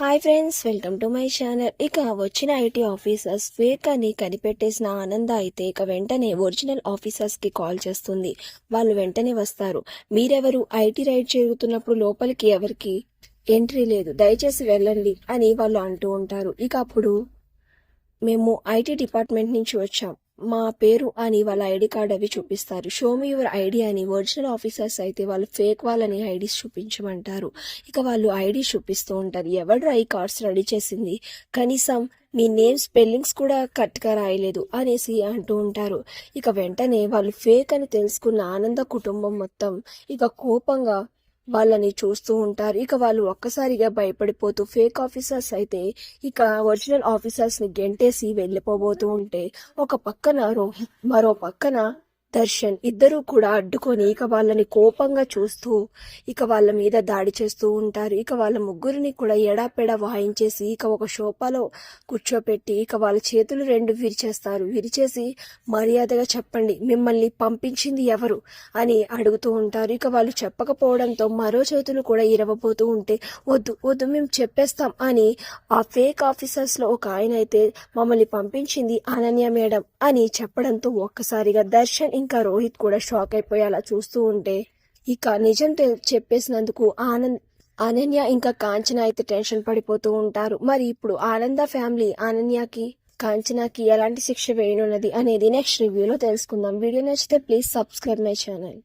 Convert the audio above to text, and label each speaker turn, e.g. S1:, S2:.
S1: Hi friends welcome to my channel. ఇక వచ్చిన IT officers fake అని కనిపెట్టేసిన ఆనంద అయితే ఇక వెంటనే ఒరిజినల్ ఆఫీసర్స్కి కాల్ చేస్తుంది. వాళ్ళు వెంటనే వస్తారు. మీరెవరు? ఐటీ రైడ్ జరుగుతున్నప్పుడు లోపలికి ఎవరికి ఎంట్రీ లేదు. దయచేసి వెళ్ళండి అని వాళ్ళు అంటూ ఉంటారు. ఇక అప్పుడు మేము ఐటీ డిపార్ట్మెంట్ నుంచి వచ్చాం. మా పేరు అని వాళ్ళ ఐడి కార్డ్ అవి చూపిస్తారు. షో మీ యువర్ ఐడి అని ఒరిజినల్ ఆఫీసర్స్ అయితే వాళ్ళు ఫేక్ వాళ్ళని ఐడీస్ చూపించమంటారు. ఇక వాళ్ళు ఐడి చూపిస్తూ ఉంటారు. ఎవడ్రా ఈ కార్డ్స్ రెడీ చేసింది? కనీసం మీ నేమ్ స్పెల్లింగ్స్ కూడా కరెక్ట్గా రాయలేదు అనేసి అంటూ ఉంటారు. ఇక వెంటనే వాళ్ళు ఫేక్ అని తెలుసుకున్న ఆనంద కుటుంబం మొత్తం ఇక కోపంగా వాళ్ళని చూస్తూ ఉంటారు. ఇక వాళ్ళు ఒక్కసారిగా భయపడిపోతూ ఫేక్ ఆఫీసర్స్ అయితే ఇక ఒరిజినల్ ఆఫీసర్స్ని గెంటేసి వెళ్ళిపోబోతూ ఉంటే ఒక పక్కన రోహిత్ మరో పక్కన దర్శన్ ఇద్దరూ కూడా అడ్డుకొని ఇక వాళ్ళని కోపంగా చూస్తూ ఇక వాళ్ళ మీద దాడి చేస్తూ ఉంటారు. ఇక వాళ్ళ ముగ్గురిని కూడా ఎడాపెడా వాయించేసి ఇక ఒక షోపాలో కూర్చోపెట్టి ఇక వాళ్ళ చేతులు రెండు విరిచేస్తారు. విరిచేసి మర్యాదగా చెప్పండి మిమ్మల్ని పంపించింది ఎవరు అని అడుగుతూ ఉంటారు. ఇక వాళ్ళు చెప్పకపోవడంతో మరో చేతులు కూడా ఇరవబోతూ ఉంటే వద్దు వద్దు మేము చెప్పేస్తాం అని ఆ ఫేక్ ఆఫీసర్స్లో ఒక ఆయన అయితే మమ్మల్ని పంపించింది అనన్య మేడం అని చెప్పడంతో ఒక్కసారిగా దర్శన్ ఇంకా రోహిత్ కూడా షాక్ అయిపోయి అలా చూస్తూ ఉంటే ఇక నిజం తె- చెప్పేసినందుకు ఆనంద్ అనన్య ఇంకా కాంచన అయితే టెన్షన్ పడిపోతూ ఉంటారు. మరి ఇప్పుడు ఆనంద ఫ్యామిలీ అనన్యకి కాంచనకి ఎలాంటి శిక్ష వేయనున్నది అనేది నెక్స్ట్ రివ్యూలో తెలుసుకుందాం. వీడియో నచ్చితే ప్లీజ్ సబ్స్క్రైబ్ మై ఛానల్.